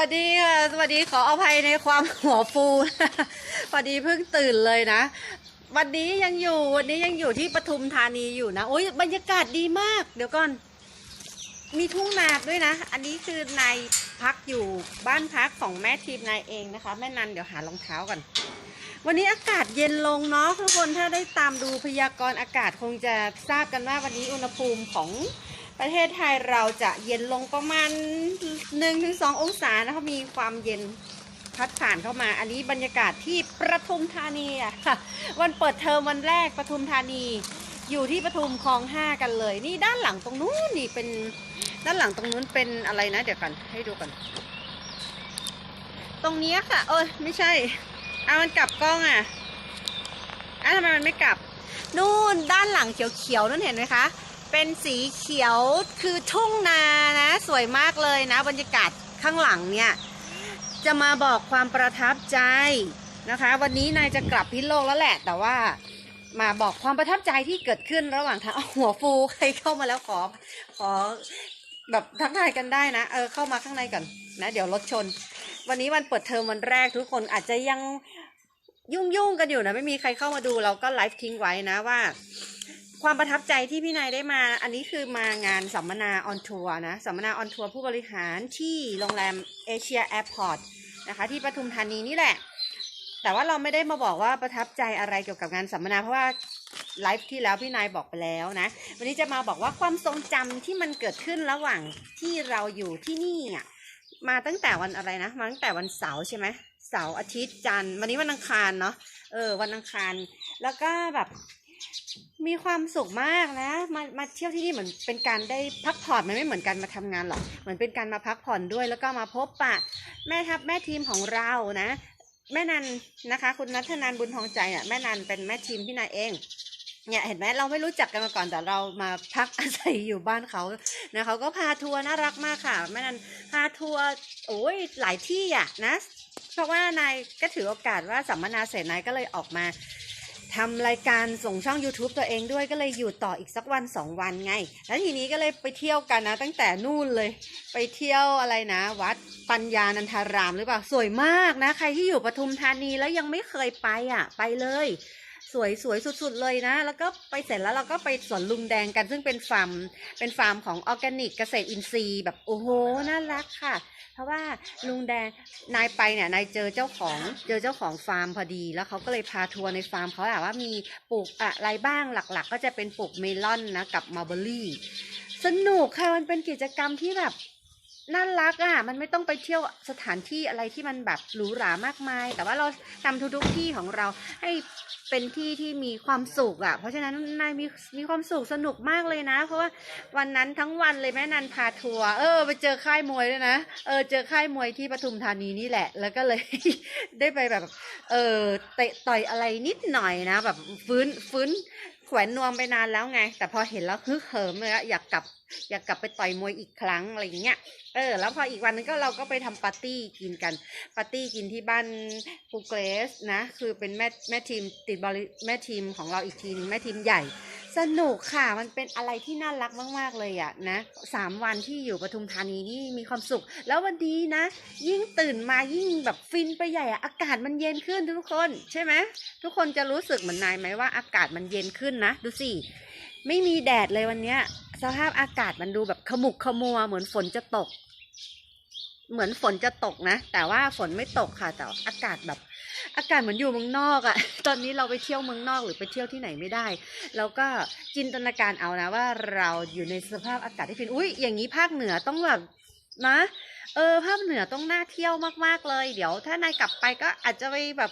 วัสดีค่ะ สวัสดีขออภัยในความหัวฟูพอดีเพิ่งตื่นเลยนะ วันนี้ยังอยู่วันนี้ยังอยู่ที่ปทุมธานีอยู่นะโอ้ยบรรยากาศดีมาก เดี๋ยวก่อน มีทุ่งนาด้วยนะ อันนี้คือนายพักอยู่บ้านพักของแม่ทีมนายเองนะคะ แม่นันเดี๋ยวหารองเท้าก่อนวันนี้อากาศเย็นลงเนาะทุกคนถ้าได้ตามดูพยากรณ์อากาศคงจะทราบกันว่าวันนี้อุณหภูมิของ ประเทศไทยเราจะเย็นลงประมาณ 1-2 องศานะคะมีความเย็นพัดผ่านเข้ามา อันนี้บรรยากาศที่ประทุมธานีอะค่ะ วันเปิดเทอมวันแรกประทุมธานี อยู่ที่ปทุมคลองห้ากันเลย นี่ด้านหลังตรงนู้นนี่เป็นด้านหลังตรงนู้นเป็นอะไรนะ เดี๋ยวกันให้ดูกัน ตรงนี้ค่ะ เออไม่ใช่เอามันกลับกล้องอะอะทำไมมันไม่กลับ นู่นด้านหลังเขียวๆนั่นเห็นไหมคะ เป็นสีเขียวคือทุ่งนานะ สวยมากเลยนะ บรรยากาศข้างหลังเนี่ย จะมาบอกความประทับใจนะคะ วันนี้นายจะกลับพิษโลกแล้วแหละ แต่ว่ามาบอกความประทับใจที่เกิดขึ้นระหว่างทางเอาหัวฟูใครเข้ามาแล้วขอขอแบบทักทายกันได้นะ เออเข้ามาข้างในก่อนนะ เดี๋ยวรถชน วันนี้วันเปิดเทอมวันแรกทุกคนอาจจะยังยุ่งยุ่งๆกันอยู่นะ ไม่มีใครเข้ามาดูเราก็ไลฟ์ทิ้งไว้นะว่า ความประทับใจที่พี่นายได้มา อันนี้คือมางานสัมมนาออนทัวร์นะ สัมมนาออนทัวร์ผู้บริหารที่โรงแรมเอเชียแอร์พอร์ตนะคะที่ปทุมธานีนี่แหละ แต่ว่าเราไม่ได้มาบอกว่าประทับใจอะไรเกี่ยวกับงานสัมมนาเพราะว่าไลฟ์ที่แล้วพี่นายบอกไปแล้วนะ วันนี้จะมาบอกว่าความทรงจำที่มันเกิดขึ้นระหว่างที่เราอยู่ที่นี่อะมาตั้งแต่วันอะไรนะ มาตั้งแต่วันเสาร์ใช่ไหมเสาร์อาทิตย์จันทร์วันนี้วันอังคารเนาะเออวันอังคารแล้วก็แบบ มีความสุขมากนะมามาเที่ยวที่นี่เหมือนเป็นการได้พักผ่อนมันไม่เหมือนการมาทำงานหรอกเหมือนเป็นการมาพักผ่อนด้วย แล้วก็มาพบปะ แม่ทัพแม่ทีมของเรานะ แม่นันนะคะ คุณนัทนันบุญทองใจอะแม่นันเป็นแม่ทีมพี่นายเองเนี่ยเห็นไหมเราไม่รู้จักกันมาก่อนแต่เรามาพักอาศัยอยู่บ้านเขานะเขาก็พาทัวร์น่ารักมากค่ะแม่นันพาทัวร์โอ้ยหลายที่อะนะ เพราะว่านายก็ถือโอกาสว่าสัมมนาเสร็จนายก็เลยออกมา ทำรายการส่งช่อง YouTube ตัวเองด้วยก็เลยอยู่ต่ออีกสักวันสองวันไง แล้วทีนี้ก็เลยไปเที่ยวกันนะ ตั้งแต่นู่นเลย ไปเที่ยวอะไรนะ วัดปัญญานันทารามหรือเปล่า สวยมากนะ ใครที่อยู่ปทุมธานีแล้วยังไม่เคยไปอะ ไปเลย สวยสวยสุดๆเลยนะ แล้วก็ไปเสร็จแล้วเราก็ไปสวนลุงแดงกันซึ่งเป็นฟาร์มเป็นฟาร์มของออร์แกนิกเกษตรอินทรีย์แบบโอ้โหน่ารักค่ะ ราะว่าลุงแดงนายไปเนี่ยนายเจอเจ้าของเจอเจ้าของฟาร์มพอดี แล้วเขาก็เลยพาทัวร์ในฟาร์มเขาอะว่ามีปลูกอะไรบ้างหลักๆ ก็จะเป็นปลูกเมลอนนะกับมาร์เบอรี่ สนุกค่ะมันเป็นกิจกรรมที่แบบ น่ารักอะ มันไม่ต้องไปเที่ยวสถานที่อะไรที่มันแบบหรูหรามากมาย แต่ว่าเราทำทุกๆที่ของเราให้เป็นที่ที่มีความสุขอะ เพราะฉะนั้นนายมีมีความสุขสนุกมากเลยนะ เพราะว่าวันนั้นทั้งวันเลยแม่นันพาทัวร์เออไปเจอค่ายมวยด้วยนะ เออเจอค่ายมวยที่ปทุมธานีนี่แหละ แล้วก็เลย ได้ไปแบบ เออเตะต่อยอะไรนิดหน่อยนะ แบบฟื้นฟื้นแขวนนวมไปนานแล้วไง แต่พอเห็นแล้วฮึกเหิมเลยอะอยากกลับ อยากกลับไปต่อยมวยอีกครั้งอะไรอย่างเงี้ย เออ แล้วพออีกวันนึงก็เราก็ไปทำปาร์ตี้กินกัน ปาร์ตี้กินที่บ้านปูเกรสนะ คือเป็นแม่แม่ทีมติดบริแม่ทีมของเราอีกทีหนึงแม่ทีมใหญ่ สนุกค่ะ มันเป็นอะไรที่น่ารักมาก ๆ เลยอะนะสามวันที่อยู่ปทุมธานีนี่มีความสุข แล้ววันดีนะ ยิ่งตื่นมายิ่งแบบฟินไปใหญ่อะอากาศมันเย็นขึ้นทุกคน ใช่ไหมทุกคนจะรู้สึกเหมือนนายไหมว่าอากาศมันเย็นขึ้นนะ ดูสิ ไม่มีแดดเลยวันเนี้ย สภาพอากาศมันดูแบบขมุกขมัว เหมือนฝนจะตก เหมือนฝนจะตกนะ แต่ว่าฝนไม่ตกค่ะ แต่อากาศแบบ อากาศเหมือนอยู่เมืองนอกอะ่ะ ตอนนี้เราไปเที่ยวเมืองนอกหรือไปเที่ยวที่ไหนไม่ได้ แล้วก็จินตนาการเอานะว่าเราอยู่ในสภาพอากาศที่ฟิน อุ้ยอย่างนี้ภาคเหนือต้องแบบนะ เออภาคเหนือต้องน่าเที่ยวมากๆเลย เดี๋ยวถ้านายกลับไปก็อาจจะไปแบบ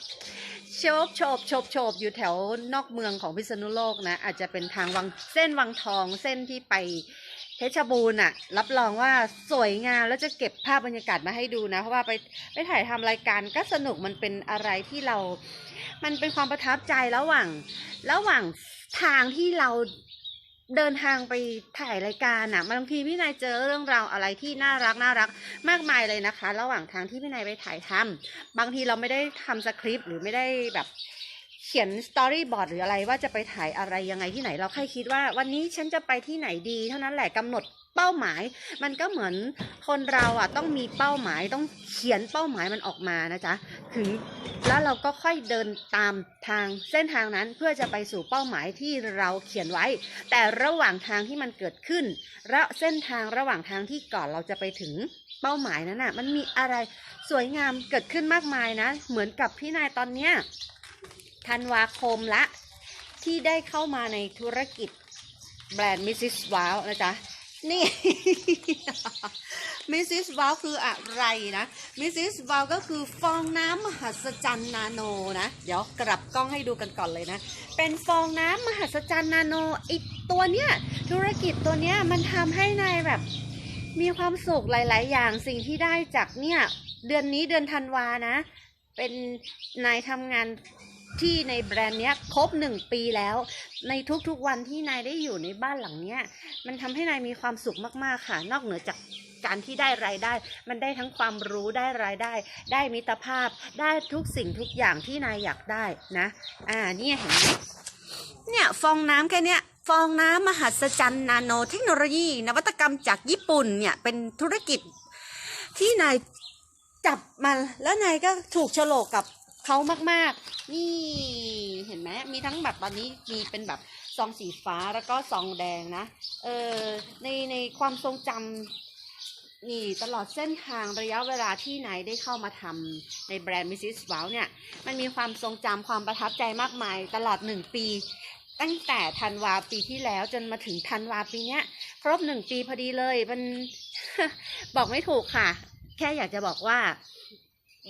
โฉบโฉบโฉบโฉบอยู่แถวนอกเมืองของพิษณุโลกนะ อาจจะเป็นทางวังเส้นวังทองเส้นที่ไปเพชรบูรณ์อะรับรองว่าสวยงามแล้วจะเก็บภาพบรรยากาศมาให้ดูนะ เพราะว่าไปไปถ่ายทำรายการก็สนุกมันเป็นอะไรที่เรา มันเป็นความประทับใจระหว่าง ระหว่างทางที่เรา เดินทางไปถ่ายรายการอะบางทีพี่นายเจอเรื่องราวอะไรที่น่ารักน่ารักมากมายเลยนะคะ ระหว่างทางที่พี่นายไปถ่ายทำบางทีเราไม่ได้ทำสคริปต์หรือไม่ได้แบบเขียนสตอรี่บอร์ดหรืออะไรว่าจะไปถ่ายอะไรยังไงที่ไหนเราแค่คิดว่า วันนี้ฉันจะไปที่ไหนดี เท่านั้นแหละกำหนด เป้าหมาย มันก็เหมือนคนเราอะต้องมีเป้าหมายต้องเขียนเป้าหมายมันออกมานะจ๊ะถึงแล้วเราก็ค่อยเดินตามทางเส้นทางนั้นเพื่อจะไปสู่เป้าหมายที่เราเขียนไว้ แต่ระหว่างทางที่มันเกิดขึ้นระเส้นทางระหว่างทางที่ก่อนเราจะไปถึงเป้าหมายนั้นน่ะ มันมีอะไรสวยงามเกิดขึ้นมากมายนะ เหมือนกับพี่นายตอนเนี้ยธันวาคมละ ที่ได้เข้ามาในธุรกิจแบรนด์ Mrs. Wow นะจ๊ะ นี่ Mrs. Wow คืออะไรนะ Mrs. Wow ก็คือฟองน้ำมหัศจรรย์นาโนนะ เดี๋ยวกลับกล้องให้ดูกันก่อนเลยนะ เป็นฟองน้ำมหัศจรรย์นาโนไอตัวเนี้ยธุรกิจตัวเนี้ยมันทำให้นายแบบ มีความสุขหลาย ๆ อย่างสิ่งที่ได้จากเนี่ย เดือนนี้เดือนธันวานะ เป็นนายทำงาน ที่ในแบรนด์เนี้ยครบหนึ่งปีแล้ว ในทุกๆวันที่นายได้อยู่ในบ้านหลังเนี้ย มันทำให้นายมีความสุขมากๆค่ะ นอกเหนือจากการที่ได้รายได้ มันได้ทั้งความรู้ได้รายได้ ได้มิตรภาพได้ทุกสิ่งทุกอย่างที่นายอยากได้นะ อ่าเนี่ยเห็นไหมเนี่ยฟองน้ำแค่เนี้ยฟองน้ำมหัศจรรย์นาโนเทคโนโลยี นวัตกรรมจากญี่ปุ่นเนี่ยเป็นธุรกิจที่นายจับมาแล้วนายก็ถูกโฉลกกับ เขามากๆ นี่เห็นไหมมีทั้งแบบตอนนี้มีเป็นแบบซองสีฟ้าแล้วก็ซองแดงนะ เออในในความทรงจำนี่ตลอดเส้นทางระยะเวลาที่นายได้เข้ามาทำในแบรนด์ Mrs. Wow เนี่ย มันมีความทรงจำความประทับใจมากมาย ตลอดหนึ่งปี ตั้งแต่ธันวาปีที่แล้วจนมาถึงธันวาปีเนี้ย ครบหนึ่งปีพอดีเลย มันบอกไม่ถูกค่ะ แค่อยากจะบอกว่า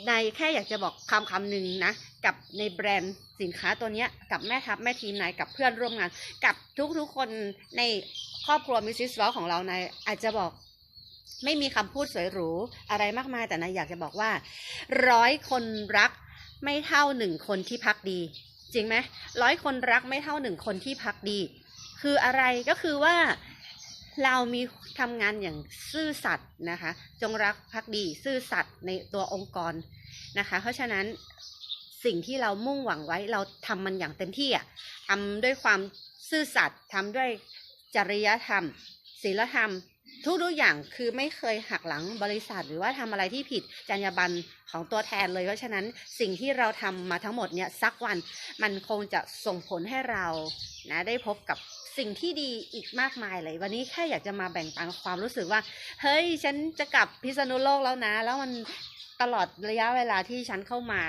ในแค่อยากจะบอกคำคำหนึ่งนะ กับในแบรนด์สินค้าตัวเนี้ยกับแม่ทัพแม่ทีมนายกับเพื่อนร่วมงาน กับทุกๆคนในครอบครัวมิสซิสวอลของเรานายอาจจะบอกไม่มีคำพูดสวยหรูอะไรมากมายแต่นายอยากจะบอกว่าร้อยคนรักไม่เท่าหนึ่งคนที่พักดี จริงไหมร้อยคนรักไม่เท่าหนึ่งคนที่พักดี คืออะไรก็คือว่าเรามี ทำงานอย่างซื่อสัตย์นะคะ จงรักภักดีซื่อสัตย์ในตัวองค์กรนะคะ เพราะฉะนั้นสิ่งที่เรามุ่งหวังไว้เราทำมันอย่างเต็มที่อะทำด้วยความซื่อสัตย์ทำด้วยจริยธรรมศีลธรรม ทุกๆอย่างคือไม่เคยหักหลังบริษัท หรือว่าทำอะไรที่ผิดจรรยาบรรณของตัวแทนเลย เพราะฉะนั้นสิ่งที่เราทำมาทั้งหมดเนี่ยสักวันมันคงจะส่งผลให้เรานะได้พบกับ สิ่งที่ดีอีกมากมายเลย วันนี้แค่อยากจะมาแบ่งปันความรู้สึกว่า เฮ้ย ฉันจะกลับพิษณุโลกแล้วนะ แล้วมันตลอดระยะเวลาที่ฉันเข้ามา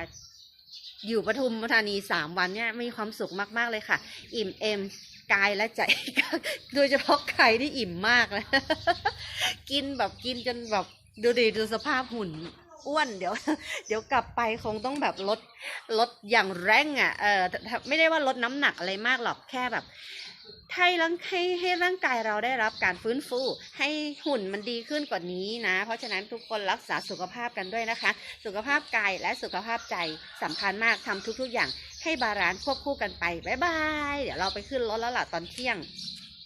อยู่ปทุมธานีสามวันเนี่ยมีความสุขมากๆเลยค่ะ อิ่มเอมกายและใจ โดยเฉพาะไข่ที่อิ่มมากเลยกินแบบกินจนแบบดูดิดูสภาพหุ่นอ้วนเดี๋ยว เดี๋ยวกลับไปคงต้องแบบลดลดอย่างแรงอะเออไม่ได้ว่าลดน้ำหนักอะไรมากหรอกแค่แบบ ให้ร่างให้ให้ร่างกายเราได้รับการฟื้นฟู ให้หุ่นมันดีขึ้นกว่านี้นะ เพราะฉะนั้นทุกคนรักษาสุขภาพกันด้วยนะคะ สุขภาพกายและสุขภาพใจสำคัญมากทำทุก ๆ อย่างให้บาลานซ์ควบคู่กันไปบ๊ายบายเดี๋ยวเราไปขึ้นรถแล้วล่ะตอนเที่ยง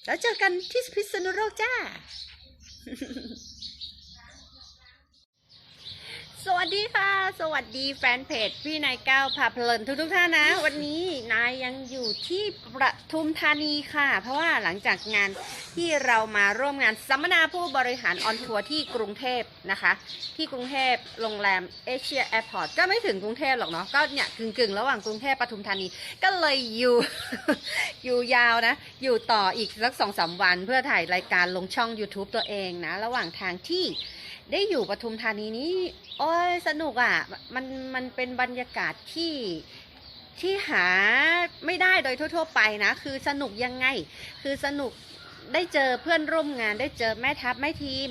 แล้วเจอกันที่พิษณุโลกจ้า สวัสดีค่ะ สวัสดีแฟนเพจพี่นายก้าวพาเพลินทุกทุกท่านนะ วันนี้นายยังอยู่ที่ประทุมธานีค่ะ เพราะว่าหลังจากงานที่เรามาร่วมงานสัมมนาผู้บริหารออนทัวร์ที่กรุงเทพนะคะ ที่กรุงเทพโรงแรมเอเชียแอร์พอร์ตก็ไม่ถึงกรุงเทพหรอกเนาะก็เนี่ยกึ่งๆ ระหว่างกรุงเทพปทุมธานีก็เลยอยู่อยู่ยาวนะ อยู่ต่ออีกสักสองสามวัน เพื่อถ่ายรายการลงช่อง YouTube ตัวเองนะ ระหว่างทางที่ได้อยู่ปทุมธานีนี้โอ้ยสนุกอะ่ะ มันมันเป็นบรรยากาศที่ที่หาไม่ได้โดยทั่ว ๆ ไปนะ คือสนุกยังไง คือสนุกได้เจอเพื่อนร่วมงานได้เจอแม่ทัพแม่ทีม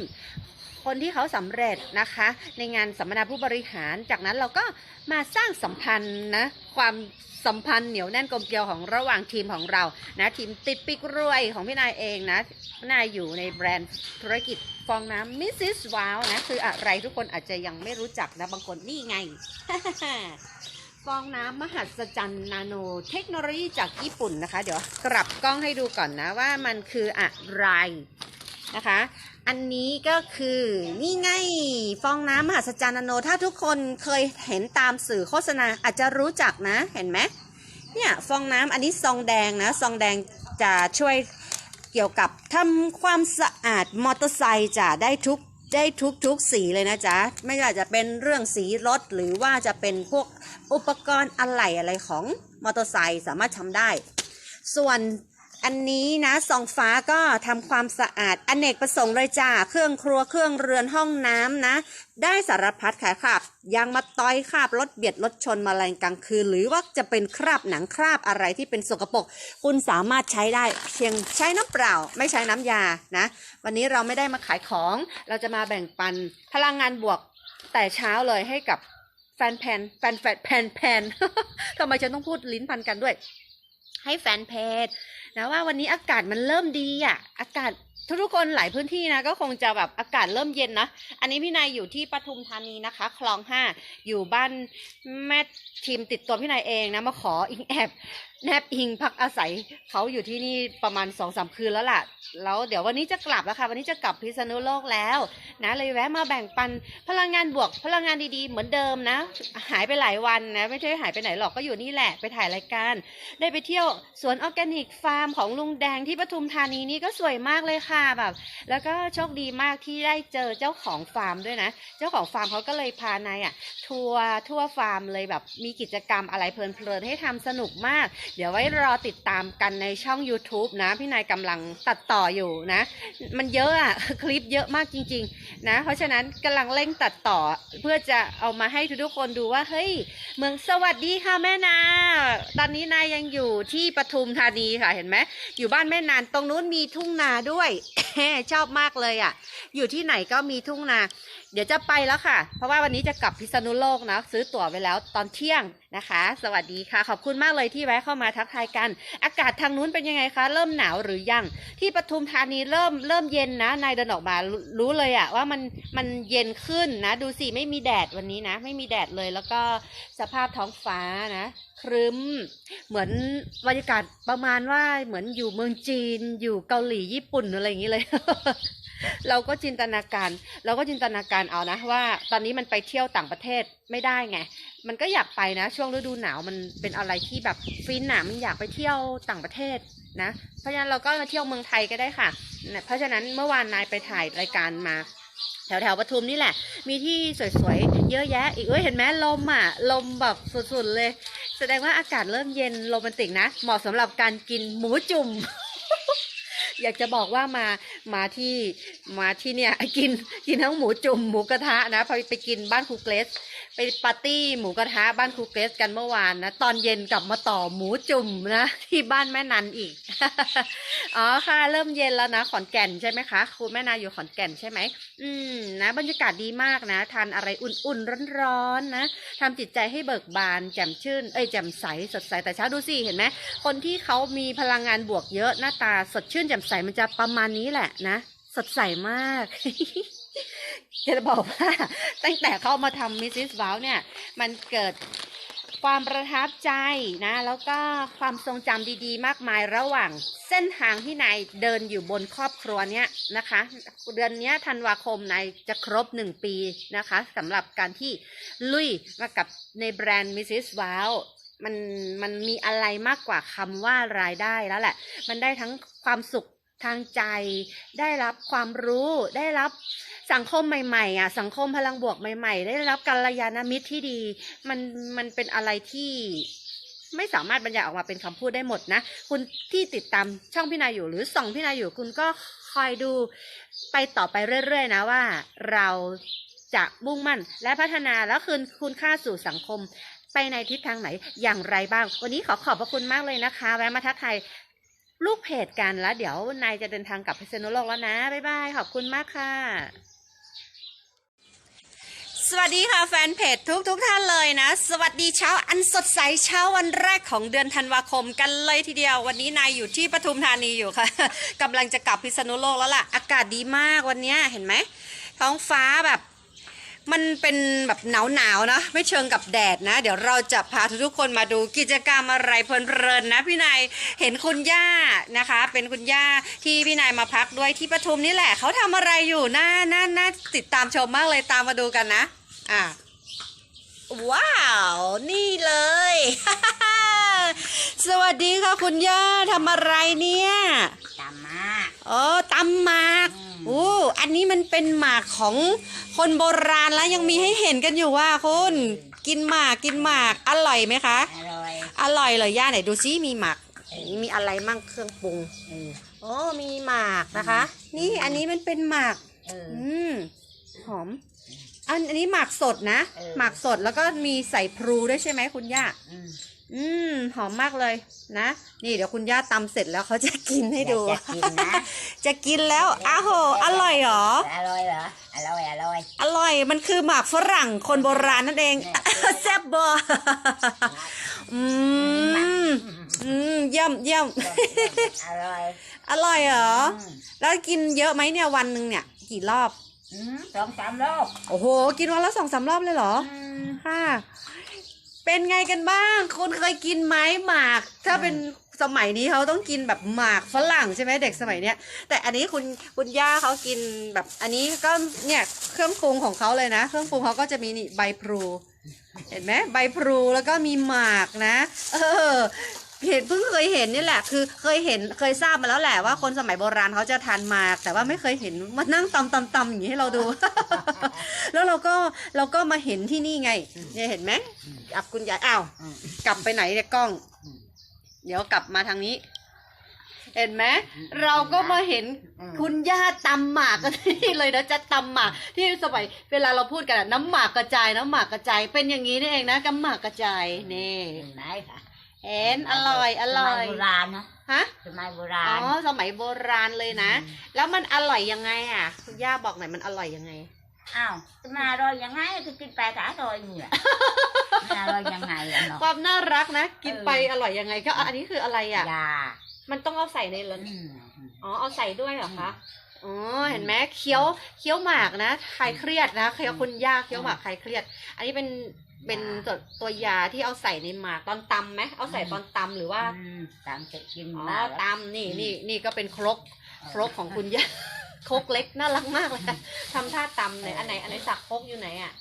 คนที่เขาสำเร็จนะคะ ในงานสัมมนาผู้บริหาร จากนั้นเราก็มาสร้างสัมพันธ์นะความสัมพันธ์เหนียวแน่นกลมเกลียวของระหว่างทีมของเรานะทีมติดปิกรวยของพี่นายเองนะพี่นายอยู่ในแบรนด์ธุรกิจฟองน้ำ Mrs. Wow นะคืออะไรทุกคนอาจจะยังไม่รู้จักนะบางคนนี่ไงฟองน้ำมหัศจรรย์นาโนเทคโนโลยีจากญี่ปุ่นนะคะ เดี๋ยวกลับกล้องให้ดูก่อนนะว่ามันคืออะไรนะคะ อันนี้ก็คือนี่ไงฟองน้ำมหัศจรรย์นโน ถ้าทุกคนเคยเห็นตามสื่อโฆษณาอาจจะรู้จักนะเห็นไหมเนี่ยฟองน้ำอันนี้ซองแดงนะซองแดงจะช่วยเกี่ยวกับทำความสะอาดมอเตอร์ไซค์จะได้ทุกได้ทุกทุกสีเลยนะจ๊ะ ไม่ว่าจะเป็นเรื่องสีรถหรือว่าจะเป็นพวกอุปกรณ์อะไหล่อะไรของมอเตอร์ไซค์สามารถทำได้ ส่วน อันนี้นะซองฟ้าก็ทำความสะอาดอเนกประสงค์เลยจ้าเครื่องครัวเครื่องเรือนห้องน้ำนะ ได้สารพัดขายครับยางมาต้อยคราบรถเบียดรถชนแมลงกลางคืน หรือว่าจะเป็นคราบหนังคราบอะไรที่เป็นสกปรกคุณสามารถใช้ได้เพียงใช้น้ำเปล่า ไม่ใช้น้ำยานะ วันนี้เราไม่ได้มาขายของ เราจะมาแบ่งปันพลังงานบวกแต่เช้าเลยให้กับแฟนแพนแฟนแฟนแพนแพนทำไมฉันต้องพูดลิ้นพันกันด้วย ให้แฟนเพจนะว่าวันนี้อากาศมันเริ่มดีอะ อากาศทุกๆคนหลายพื้นที่นะก็คงจะแบบอากาศเริ่มเย็นนะ อันนี้พี่นายอยู่ที่ปทุมธานีนะคะ คลองห้าอยู่บ้านแม่ทีมติดตัวพี่นายเองนะมาขออิงแอบ แนบอิงพักอาศัยเขาอยู่ที่นี่ประมาณสองสามคืนแล้วล่ะ แล้วเดี๋ยววันนี้จะกลับแล้วค่ะ วันนี้จะกลับพิษณุโลกแล้ว นะเลยแวะมาแบ่งปันพลังงานบวก พลังงานดีๆ เหมือนเดิมนะ หายไปหลายวันนะไม่ใช่หายไปไหนหรอกก็อยู่นี่แหละไปถ่ายรายการ ได้ไปเที่ยวสวนออร์แกนิกฟาร์มของลุงแดงที่ปทุมธานีนี่ก็สวยมากเลยค่ะแบบ แล้วก็โชคดีมากที่ได้เจอเจ้าของฟาร์มด้วยนะ เจ้าของฟาร์มเขาก็เลยพานายอะทัวร์ทั่วฟาร์มเลยแบบมีกิจกรรมอะไรเพลินๆให้ทำสนุกมากเดี๋ยวไว้รอติดตามกันในช่อง YouTube นะ พี่นายกำลังตัดต่ออยู่นะ มันเยอะอะคลิปเยอะมากจริง ๆ นะ เพราะฉะนั้นกำลังเร่งตัดต่อเพื่อจะเอามาให้ทุกๆคนดูว่า เฮ้ย เมืองสวัสดีค่ะแม่นา ตอนนี้นายยังอยู่ที่ปทุมธานีค่ะเห็นไหมอยู่บ้านแม่นานตรงนู้นมีทุ่งนาด้วย ชอบมากเลยอะ อยู่ที่ไหนก็มีทุ่งนา เดี๋ยวจะไปแล้วค่ะ เพราะว่าวันนี้จะกลับพิษณุโลกนะ ซื้อตั๋วไว้แล้วตอนเที่ยง นะคะ สวัสดีค่ะ ขอบคุณมากเลยที่แวะเข้ามาทักทายกัน อากาศทางนู้นเป็นยังไงคะ เริ่มหนาวหรือยัง ที่ปทุมธานีเริ่มเริ่มเย็นนะ นายเดินออกมารู้รู้เลยอะว่ามันมันเย็นขึ้นนะ ดูสิไม่มีแดดวันนี้นะ ไม่มีแดดเลยแล้วก็สภาพท้องฟ้านะ ครึ้ม เหมือนบรรยากาศประมาณว่าเหมือนอยู่เมืองจีน อยู่เกาหลีญี่ปุ่นอะไรอย่างนี้เลย เราก็จินตนาการ เราก็จินตนาการเอานะว่า ตอนนี้มันไปเที่ยวต่างประเทศไม่ได้ไง มันก็อยากไปนะ ช่วงฤดูหนาวมันเป็นอะไรที่แบบฟินหนามันอยากไปเที่ยวต่างประเทศนะ เพราะฉะนั้นเราก็มาเที่ยวเมืองไทยก็ได้ค่ะนะเพราะฉะนั้นเมื่อวานนายไปถ่ายรายการมา แถวแถวปทุมนี่แหละ มีที่สวยๆ เยอะแยะ อีกเอ้ยเห็นไหมลมอะ ลมแบบสุดๆเลย แสดงว่าอากาศเริ่มเย็นโรแมนติกนะ เหมาะสำหรับการกินหมูจุ่ม อยากจะบอกว่ามามาที่มาที่เนี่ยกินกินทั้งหมูจุ่มหมูกระทะนะพอไปกินบ้านครูเกรสไปปาร์ตี้หมูกระทะบ้านครูเกรสกันเมื่อวานนะตอนเย็นกลับมาต่อหมูจุ่มนะที่บ้านแม่นันอีกอ๋อค่ะเริ่มเย็นแล้วนะขอนแก่นใช่ไหมคะคุณแม่นาอยู่ขอนแก่นใช่ไหมอืมนะบรรยากาศดีมากนะทานอะไรอุ่นๆร้อนๆนะทำจิตใจให้เบิกบาน แจ่มชื่นเอ้ยแจ่มใสสดใสแต่เช้าดูสิเห็นไหมคนที่เขามีพลังงานบวกเยอะหน้าตาสดชื่นแจ่มใสมันจะประมาณนี้แหละนะสดใสมากจะบอกว่าตั้งแต่เข้ามาทำมิสซิสวาวเนี่ย มันเกิดความประทับใจนะ แล้วก็ความทรงจำดีๆ มากมายระหว่างเส้นทางที่นายเดินอยู่บนครอบครัวเนี้ยนะคะ เดือนเนี้ยธันวาคมนายจะครบหนึ่งปีนะคะสำหรับการที่ลุยมากับในแบรนด์มิสซิสวาวมันมันมีอะไรมากกว่าคำว่ารายได้แล้วแหละ มันได้ทั้งความสุข ทางใจ ได้รับความรู้ได้รับสังคมใหม่ๆอะสังคมพลังบวกใหม่ ๆ ได้รับกัลยาณมิตรที่ดี มันมันเป็นอะไรที่ไม่สามารถบรรยายออกมาเป็นคำพูดได้หมดนะ คุณที่ติดตามช่องพี่นายอยู่หรือส่องพี่นายอยู่คุณก็คอยดูไปต่อไปเรื่อยๆนะว่าเราจะมุ่งมั่นและพัฒนาแล้วคืนคุณค่าสู่สังคม ไปในทิศทางไหนอย่างไรบ้าง วันนี้ขอขอบพระคุณมากเลยนะคะ แวะมาทักทาย ลูกเพจกันแล้ว เดี๋ยวนายจะเดินทางกลับพิษณุโลกแล้วนะ บ๊ายบาย ขอบคุณมากค่ะ สวัสดีค่ะแฟนเพจทุกทุกท่านเลยนะ สวัสดีเช้าอันสดใสเช้าวันแรกของเดือนธันวาคมกันเลยทีเดียว วันนี้นายอยู่ที่ปทุมธานีอยู่ค่ะกำลังจะกลับพิษณุโลกแล้วล่ะ อากาศดีมากวันนี้เห็นไหมท้องฟ้าแบบ มันเป็นแบบหนาวหนาวๆนะไม่เชิงกับแดดนะ เดี๋ยวเราจะพาทุกๆคนมาดูกิจกรรมอะไรเพลินๆนะพี่นายเห็นคุณย่านะคะ เป็นคุณย่าที่พี่นายมาพักด้วยที่ปทุมนี่แหละเขาทำอะไรอยู่น่าน่าน่าติดตามชมมากเลยตามมาดูกันนะอะว้าว นี่เลย สวัสดีค่ะคุณย่าทำอะไรเนี่ยดำมากเออตำหมากอืม โอ้อันนี้มันเป็นหมากของคนโบราณแล้วยังมีให้เห็นกันอยู่ว่าคุณกินหมากกินหมากอร่อยไหมคะ อร่อย อร่อยเลยย่าไหนดูซิมีหมากมีอะไรมั่งเครื่องปรุงเอออ๋อมีหมากนะคะ นี่อันนี้มันเป็นหมากเอออืมหอมอันอันนี้หมากสดนะเออหมากสดแล้วก็มีใส่พลูด้วยใช่ไหมคุณย่า อืมอืมหอมมากเลยนะ นี่เดี๋ยวคุณย่าตำเสร็จแล้วเขาจะกินให้ดู อยากจะกินนะ จะกินแล้วอ้าวโหอร่อยเหรอ อร่อยเหรอ อร่อย อร่อย อร่อยมันคือหมากฝรั่งคนโบราณนั่นเองเนี่ยแซ่บบออืมอืมเยี่ยมเยี่ยมอร่อย อร่อยเหรออืมแล้วกินเยอะไหมเนี่ยวันหนึ่งเนี่ย กี่รอบอืมสองสามรอบ โอ้โห กินวันละสองสามรอบเลยเหรอค่ะ เป็นไงกันบ้างคุณเคยกินไหมหมาก ถ้าเป็นสมัยนี้เขาต้องกินแบบหมากฝรั่งใช่ไหมเด็กสมัยเนี้ย แต่อันนี้คุณคุณย่าเขากินแบบอันนี้ก็เนี่ยเครื่องปรุงของเขาเลยนะ เครื่องปรุงเขาก็จะมีนี่ใบพลู เห็นไหมใบพลูแล้วก็มีหมากนะ เออ เห็นเพิ่งเคยเห็นนี่แหละ คือเคยเห็นเคยทราบมาแล้วแหละว่าคนสมัยโบราณเขาจะทานหมาก แต่ว่าไม่เคยเห็นมานั่งตำตำตำอย่างนี้ให้เราดู แล้วเราก็เราก็มาเห็นที่นี่ไง เนี่ยเห็นไหมอับคุณยายอ้าวกลับไปไหนเนี่ยกล้อง เดี๋ยวกลับมาทางนี้ เห็นไหมเราก็มาเห็นคุณย่าตำหมากกันที่เลยนะจะตำหมากที่สมัยเวลาเราพูดกันน้ำหมากกระจายน้ำหมากกระจายเป็นอย่างนี้นี่เองนะกำหมากกระจายนี่เห็นค่ะ เห็นอร่อยอร่อยสมัโบราณนะฮะสมัยโบอ๋ราณอสมัยโบราณเลยนะอืมแล้วมันอร่อยยังไงอะ คุณย่าบอกหน่อยมันอร่อยยังไงอ้าวจะมาอร่อยยังไงก็กินไปก็อร่อยเนี่ยมันอร่อยยังไงอะเนาะความน่ารักนะกินเออไปอร่อยยังไงก็อันนี้คืออะไรอะยามันต้องเอาใส่ในรถอืมอ๋อเอาใส่ด้วยเหรอคะ อ๋อเห็นไหมเคี้ยวเคี้ยวหมากนะคลายเครียดนะเคี้ยวคุณย่าเคี้ยวหมากคลายเครียด อันนี้เป็นเป็นตัวตัวยาที่เอาใส่ในหมากตอนตำไหมเอาใส่ตอนตำหรือว่าอืมตามจะกินอ๋อมาแล้วตำนี่นี่นี่ก็เป็นครกครกของคุณย่าครกเล็กน่ารักมากเลยทำท่าตำเลยอันไหนอันไหนสักครกอยู่ไหนอะ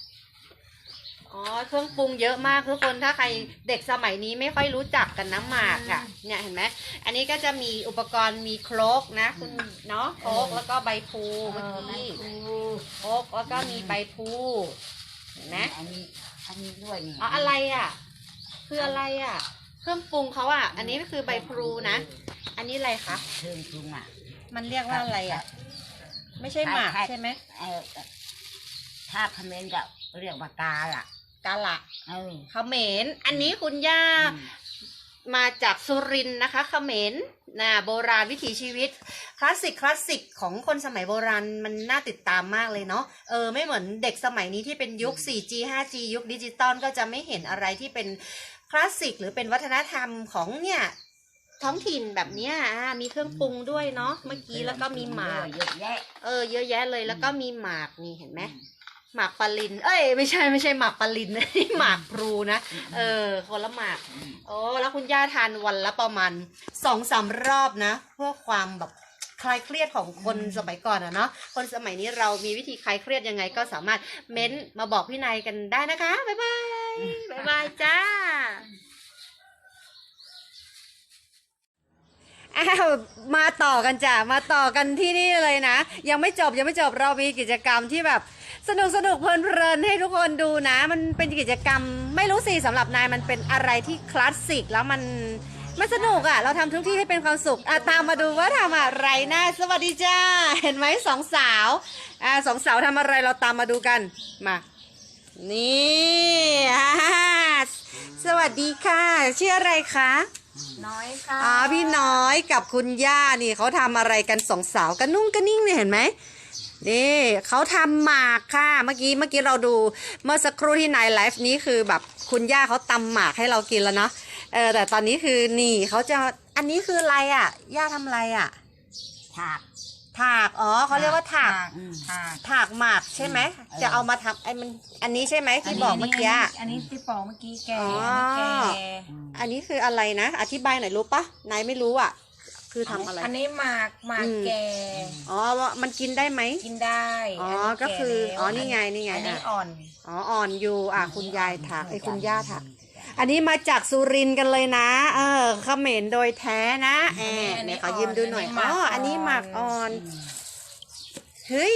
อ๋อเครื่องปรุงเยอะมากทุกคนถ้าใครเด็กสมัยนี้ไม่ค่อยรู้จักกันน้ำหมากอะเนี่ยเห็นไหมอันนี้ก็จะมีอุปกรณ์มีครกนะ คุณเนาะครกแล้วก็ใบพลูเมื่อเออไม่กี้ครูครกแล้วก็มีใบพลูเห็นไหมอันนี้อันนี้ด้วยนี่อ๋ออะไรอะ คืออะไรอะ เครื่องปรุงเขาอะ อันนี้ก็คือใบพลูนะ อันนี้อะไรคะเครื่องปรุงอะมันเรียกว่าอะไรอะ ไม่ใช่หมากใช่ใช่ไหมเออถ้าคอมเขมนต์จะเรียกว่ากาล่ะ กาละเออ เขมรอันนี้คุณย่าอืมมาจากสุรินทร์นะคะเขมรนะโบราณวิถีชีวิต คลาสสิกคลาสสิกของคนสมัยโบราณมันน่าติดตามมากเลยเนาะเออไม่เหมือนเด็กสมัยนี้ที่เป็นยุค 4G 5G ยุคดิจิตอลก็จะไม่เห็นอะไรที่เป็นคลาสสิกหรือเป็นวัฒนธรรมของเนี่ยท้องถิ่นแบบเนี้ยอ่ามีเครื่องปรุงด้วยเนาะเมื่อกี้แล้วก็มีหมาก เยอะแยะ เออเยอะแยะเลยแล้วก็มีหมากนี่เห็นไหม หมากปลาลิน เอ้ย ไม่ใช่ไม่ใช่หมากปลาลินนี่หมากพลูนะ เออ คนละหมาก โอ้แล้วคุณย่าทานวันละประมาณสองสามรอบนะ เพื่อความแบบคลายเครียดของคนสมัยก่อนอะเนาะ คนสมัยนี้เรามีวิธีคลายเครียดยังไงก็สามารถเม้นต์มาบอกพี่นายกันได้นะคะ บ๊ายบาย บ๊ายบายจ้า อ้าวมาต่อกันจ้ะมาต่อกันที่นี่เลยนะ ยังไม่จบยังไม่จบเรามีกิจกรรมที่แบบสนุกสนุกเพลินเพลินให้ทุกคนดูนะ มันเป็นกิจกรรมไม่รู้สิสำหรับนายมันเป็นอะไรที่คลาสสิกแล้วมันมันสนุกอะ่ะ เราทำทุกที่ให้เป็นความสุขอะตามมาดูว่าทำอะไรนะสวัสดีจ้า เห็นไหมสองสาวอ่าสองสาวทำอะไรเราตามมาดูกันมานี่สวัสดีค่ะชื่ออะไรคะ น้อยค่ะอ๋อพี่น้อยกับคุณย่านี่เขาทำอะไรกันสองสาวกันนุ่งกันนิ่งเนี่ยเห็นไหมนี่เขาทำหมากค่ะเมื่อกี้เมื่อกี้เราดูเมื่อสักครู่ที่นายไลฟ์นี้คือแบบคุณย่าเขาตำหมากให้เรากินแล้วเนาะเออแต่ตอนนี้คือนี่เขาจะอันนี้คืออะไรอะ ย่าทำอะไรอะถาก ถากอ๋อเขาเรียกว่าถากอืมถากถากหมากใช่ไหมเออ จะเอามาทำไอ้มันอันนี้ใช่ไหมที่บอกเมื่อกี้อะอันนี้ที่ปอกเมื่อกี้แกอ๋ออั นนี้แกอืมอันนี้คืออะไรนะ อธิบายหน่อยรู้ปะนายไม่รู้อะ คือทำอะไร อันนี้หมากหมากอืม แกอ๋อว่ามันกินได้ไหมกินได้อ๋อนนี้ก็คือแแล้วอ๋อนี่ไงนี่ไงอันนี้อะอ่อน อ๋ออ่อนอยู่อะคุณยายถากไอ้ยคุณย่าถาก อันนี้มาจากสุรินทร์กันเลยนะ เออเขมรโดยแท้นะแออันนี้เนี่ยขอยืมดูหน่อยอันนี้หอ๋มากออันนี้หมากอ่อ่ออนนเฮ้ย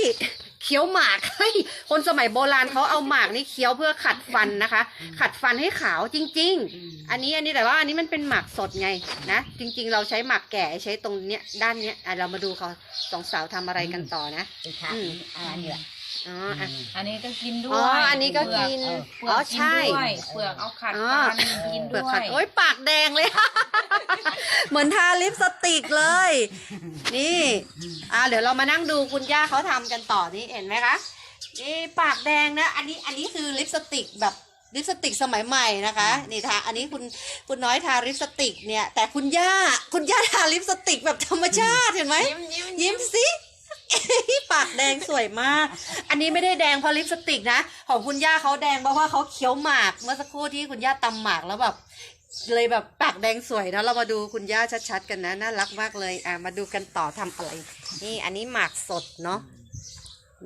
เคี้ยวหมากเฮ้ยคนสมัยโบราณเขาเอาหมากนี่เคี้ยวเพื่อขัดฟันนะคะ ขัดฟันให้ขาวจริง ๆ อันนี้อันนี้แต่ว่าอันนี้มันเป็นหมากสดไงนะจริง ๆ เราใช้หมากแก่ใช้ตรงเนี้ยด้านเนี้ยอะเรามาดูเขาสองสาวทำอะไรกันต่อนะไปทำอันนี้แหละ อ๋ออะ อันนี้ก็กินด้อ๋วอยอันนี้ก็กิน เปลือ๋ออกกินใช่ ด้วยเปลือกเอาขัดอ๋อฟันกินเปลืด้อกวขัดย โอ้ยปากแดงเลย เหมือนทาลิปสติกเลย นี่ อ่าเดี๋ยวเรามานั่งดูคุณย่าเขาทำกันต่อนี่เห็นไหมคะนี่ปากแดงนะ อันนี้อันนี้คือลิปสติกแบบลิปสติกสมัยใหม่นะคะ นี่ทาอันนี้คุณคุณน้อยทาลิปสติกเนี่ย แต่คุณย่าคุณย่าทาลิปสติกแบบธรรมชาติเห็นไหมยิ้มยิ้มยิ้มสิ ปากแดงสวยมาก อันนี้ไม่ได้แดงเพราะลิปสติกนะ ของคุณย่าเขาแดงเพราะว่าเขาเคี้ยวหมาก เมื่อสักครู่ที่คุณย่าตำหมากแล้วแบบเลยแบบปากแดงสวยนะเรามาดูคุณย่าชัดๆกันนะน่ารักมากเลย อะมาดูกันต่อทำอะไร นี่อันนี้หมากสดเนาะ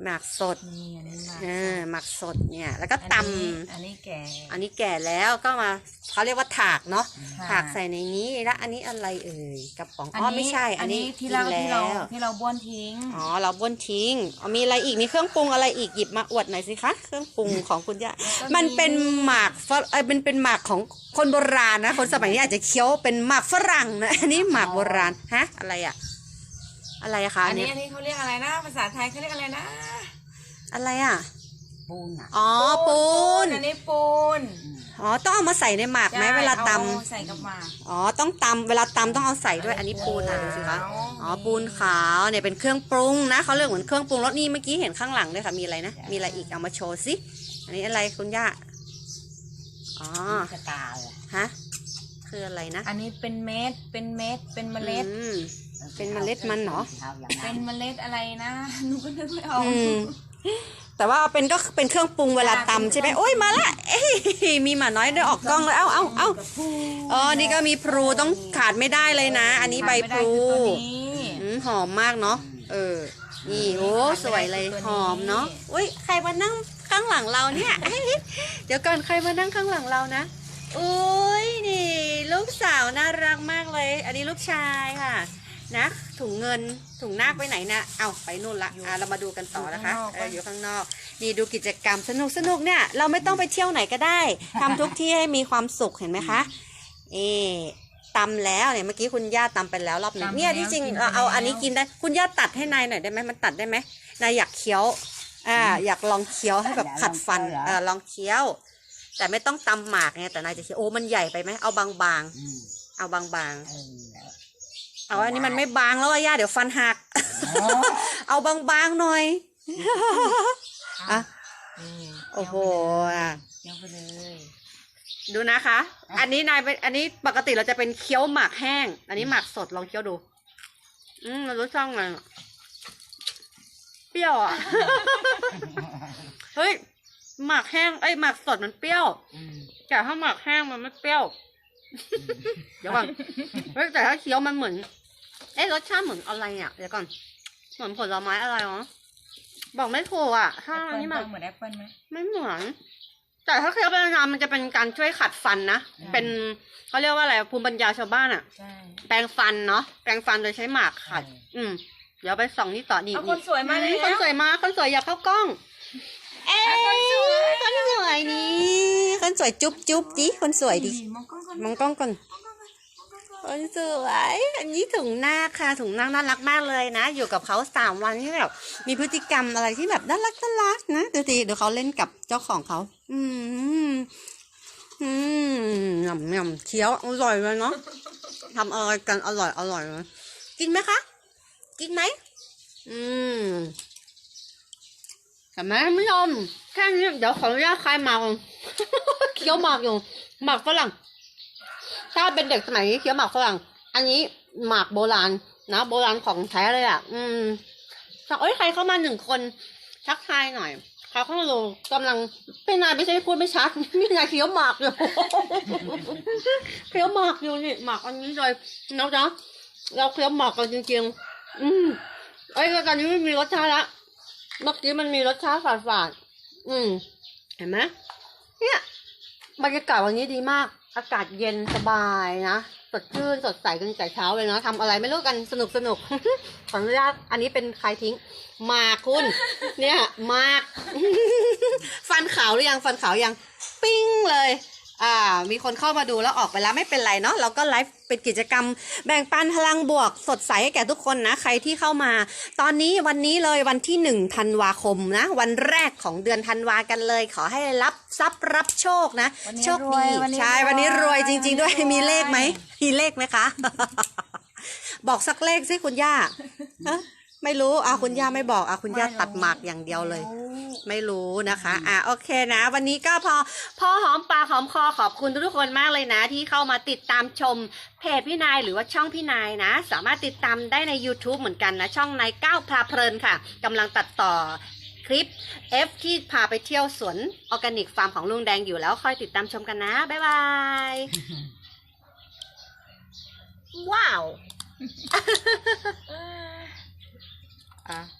หมากสดนี่อันนี้หมากเออหมากสดเนี่ย แล้วก็ตำอันนี้อันนี้แก่ อันนี้แก่แล้วก็มาเขาเรียกว่าถากเนาะค่ะ ถากใส่ในนี้แล้วอันนี้อะไรเอ่ยกระป๋องอ๋อไม่ใช่ อันนี้ที่เรากินที่เราแล้วที่เราบ้วนทิ้งอ๋อเราบ้วนทิ้งอ๋อมีอะไรอีกมีเครื่องปรุงอะไรอีกหยิบมาอวดหน่อยสิคะเครื่องปรุงของคุณย่าแล้วก็มีมันเป็นหมากฝรเอ้ยเป็นเป็นหมากของคนโบราณนะ คนสมัยนี้อาจจะเคี้ยวเป็นหมากฝรั่งนะ อันนี้หมากโบราณฮะอะไรอะ อะไรอะคะอัอันนนี้นี้อันนี้เขาเรียกอะไรนะ ภาษาไทยเขาเรียกอะไรนะ อะไรอะปูนอะอ๋อปูนอันนี้ปูนอ๋อต้องเอามาใส่ในหมากไหมใช่เวลาตอใส่กับหมากำอ๋อต้องตำเวลาตำต้องเอาใส่ด้วยอันนี้ปูนอะดูสิคะขาวอ๋อปูนขาวเนี่ยเป็นเครื่องปรุงนะเขาเรียกเหมือนเครื่องปรุงรสนี่เมื่อกี้เห็นข้างหลังด้วยค่ะมีอะไรนะมีอะไรอีกเอามาโชว์สิอันนี้อะไรคุณย่าอ๋อสตาร์เลยฮะคืออะไรนะ อันนี้เป็นเม็ดเป็นเม็ดเป็นเมล็ดอืม เป็นเมล็ดมันเหรอ เป็นเมล็ดอะไรนะหนูก็นึกไม่ออก อืม แต่ว่าเป็นก็เป็นเครื่องปรุงเวลาตำใช่ไหมโอ้ยมาละเอ้ยมีหมาน้อยด้วยออกกล้องแล้วเอ้าเอ้าเอ้าอ๋อนี่ก็มีพลูต้องขาดไม่ได้เลยนะ อันนี้ใบพลูขาดไม่ได้คือตัวนี้อืมหอมมากเนาะเออ นี่โอ้สวยเลยหอมเนาะอุ้ยใครมานั่งข้างหลังเราเนี่ยเอ้ยเดี๋ยวก่อนใครมานั่งข้างหลังเรานะอุ้ยนี่ ลูกสาวน่ารักมากเลย อันนี้ลูกชายค่ะ นะถุงเงินถุงนาคไปไหนนะเอาไปนู่นละอะเรามาดูกันต่อนะคะเอออยู่ข้างนอกนี่ดูกิจกรรมสนุกสนุกเนี่ยเราไม่ต้องไปเที่ยวไหนก็ได้ทำทุกที่ให้มีความสุขเห็นไหมคะเอตำแล้วเนี่ยเมื่อกี้คุณย่าตำไปแล้วรอบหนึงตำเนี่ยแล้วที่จริงกินไปเอาเอาแล้วอันนี้กินได้คุณย่าตัดให้นายหน่อยได้ไหมมันตัดได้ไหมนายอยากเคี้ยวอ่าอยากลองเคี้ยวให้แบบขัดฟันเออลองเคี้ยว แต่ไม่ต้องตำหมากไงแต่นายจะเคี้ยวโอ้มันใหญ่ไปไหมเอาบางๆเอาบางๆ เอาอันนี้มันไม่บางแล้วอะย่าเดี๋ยวฟันหัก เอาบางๆหน่อยอะนี่โอ้โหอะเคี้ยวไปเลย ดูนะคะ อันนี้นายเป็นอันนี้ปกติเราจะเป็นเคี้ยวหมากแห้ง อันนี้หมากสดลองเคี้ยวดู อืมมันรสช่องไงเปรี้ยวอะ เฮ้ย หมากแห้งไอ้ยหมากสดมันเปรี้ยว แต่ถ้าหมากแห้งมันไม่เปรี้ยว เดี๋ยวก่อนเฮ้ยแต่ถ้าเคี้ยวมันเหมือน เอ๊ะรสชาติเหมือนอะไรอะเดี๋ยวก่อน เหมือนผลไม้อะไรวะบอกไม่ถูกอะถ้าแอปอัเปิ้นลนี้มันเหมือนแอปเปิ้ลไหมไม่เหมือน แต่ถ้าเคี้ยวไปนานๆมันจะเป็นการช่วยขัดฟันนะอืมเป็นเขาเรียกว่าอะไรภูมิปัญญาชาวบ้านอะ ใช่แปรงฟันเนาะ แปรงฟันโดยใช้หมากขัด อืม เดี๋ยวไปส่องนี่ต่อนี่เอาคนสวยมาแล้วนี่คนสวยมา คนสวยอยากเข้ากล้อง เอ้ยคนสวยนี่ คนสวยจุ๊บจุ๊บดิ คนสวยดิ มองกล้องก่อน คนสวย อันนี้ถุงหน้าค่ะ ถุงหน้าน่ารักมากเลยนะ อยู่กับเขาสามวันที่แบบมีพฤติกรรมอะไรที่แบบน่ารักน่ารักนะดูสิเดี๋ยวเขาเล่นกับเจ้าของเขา อืม อืมยำยำเคี้ยวอร่อยเลยเนาะทำอะไรกันอร่อยอร่อยเลยกินไหมคะ กินไหม อืมเห็นไหมท่านผู้ชมแค่นี้เดี๋ยวขออนุญาตคลายหมากเคี้ยวหมากอยู่หมากฝรั่ง ถ้าเป็นเด็กสมัยนี้เคี้ยวหมากฝรั่ง อันนี้หมากโบราณนะโบราณของแท้เลยอะ อืมเอ้ยใครเข้ามาหนึ่งคนทักทายหน่อยเขาเข้ามาดูกำลังเป็นนายไม่ใช่พูดไม่ชัดมีนายเคี้ยวหมากอยู่เคี้ยวหมากอยู่นี่หมากอันนี้เลยนะจ๊ะเราเคี้ยวหมากกันจริงๆ อืมเอ้ตอนนี้ไม่มีรสชาติละเมื่อกี้มันมีรสชาติฝาดๆอืม เห็นไหมเนี่ยบรรยากาศวันนี้ดีมาก อากาศเย็นสบายนะ สดชื่นสดใสกันแต่เช้าเลยเนาะทำอะไรไม่รู้กันสนุกสนุกขออนุญาตอันนี้เป็นใครทิ้งมากคุณ เนี่ยมาก ฟันขาวหรือยังฟันขาวยัง ปิ้งเลย อ่า มีคนเข้ามาดูแล้วออกไปแล้วไม่เป็นไรเนาะเราก็ไลฟ์เป็นกิจกรรม แบ่งปันพลังบวก สดใสให้แก่ทุกคนนะ ใครที่เข้ามา ตอนนี้วันนี้เลยวันที่หนึ่งธันวาคมนะ วันแรกของเดือนธันวากันเลย ขอให้รับทรัพย์รับโชคนะวันนี้โชครวดียวันนี้ใช่วันนี้รวยจริง ๆ ด้วยวันนี้รวยมีเลขไหมมีเลขไหมคะ บอกสักเลขสิคุณย่าเอ๊ะ ไม่รู้อะคุณย่าไม่บอกอะคุณย่าตัดหมากอย่างเดียวเลย ไม่รู้นะคะ อะโอเคนะ วันนี้ก็พอพอหอมปากหอมคอขอบคุณทุกๆคนมากเลยนะ ที่เข้ามาติดตามชมเพจพี่นายหรือว่าช่องพี่นายนะ สามารถติดตามได้ใน YouTube เหมือนกันนะ ช่องนายก้าวพาเพลินค่ะกำลังตัดต่อคลิป F ที่พาไปเที่ยวสวนออร์แกนิกฟาร์มของลุงแดงอยู่แล้วคอยติดตามชมกันนะ บ๊ายบาย ว้าว อะ